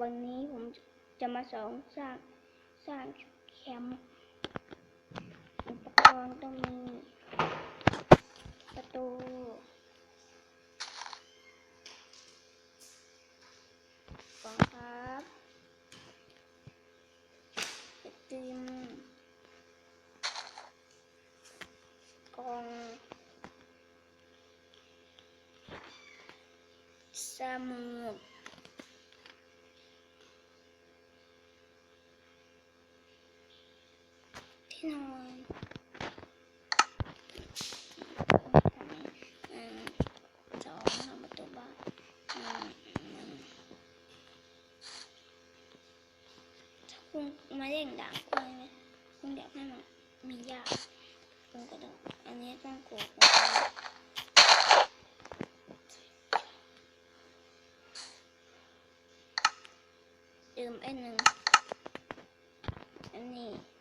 วันนี้ผมจะมาสอนสร้างสร้างแคมป์อุปกรณ์ต้องมีประตูกองครับติมกองสมุด rồi máy ảnh đảng quay này không đẹp hay mà mình ra không có được anh ấy đang cố đường n anh này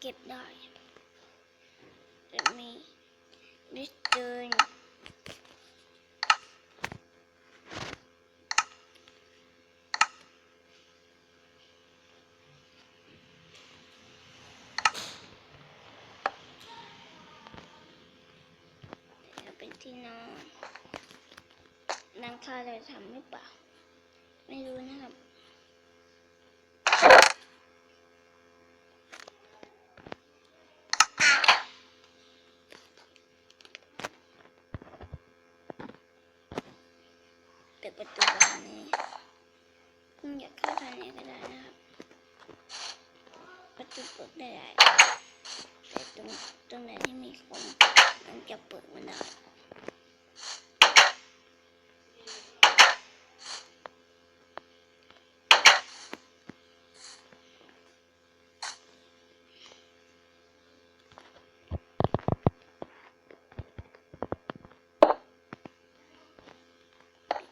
เก็บได้จะมีลิสเดินจะเป็นที่นอนนังคาเลยทำหรือเปล่า ไม่รู้นะครับ ดประตูบบนี้คุณอยากเข้าทางไหนก็ได้นะครับ ประตูเปิดได้แต่ตรงตรงไหนที่มีคนมันจะเปิดมันได้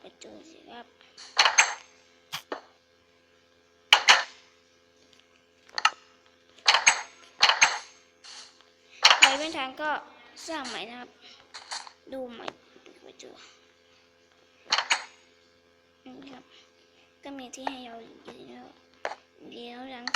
ประตูสิครับ ใคร ไม่ทันก็สร้างใหม่นะครับ ดูใหม่ปิดปเจอนี่ครับ ก็มีที่ให้เราเยู่แล้วเดี๋ยวหลัง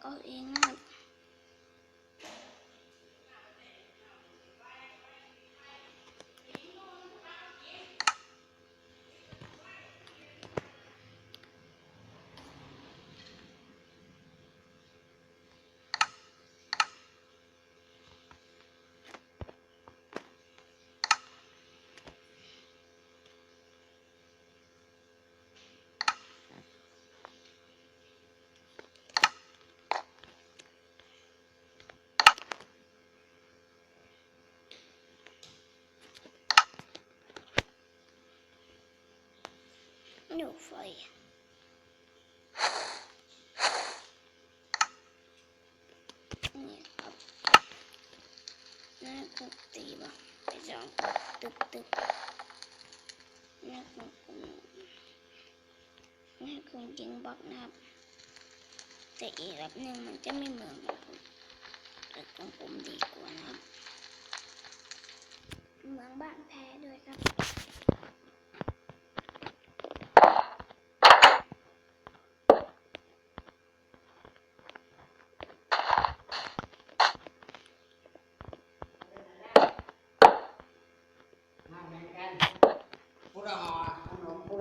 Aku 呢 nổ phổi nó cũng tì vào bây giờ từ từ nó cũng cũng nó cũng chừng bọc nạp. Tại vì gặp nên mình chắc mới mở một rồi cũng cũng đi của nó. Mượn bạn thề rồi gặp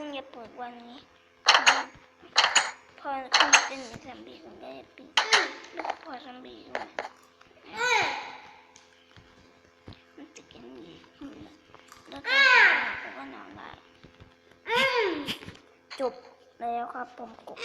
ครับจะคุณอย่าเปิดวันนี้ พอคุณเป็นซอมบี้คุณก็จะปิดแล้วก็พอซอมบี้ด้วยมันจะกินอีกแล้วก็ก็นอนได้จบแล้วครับผมกด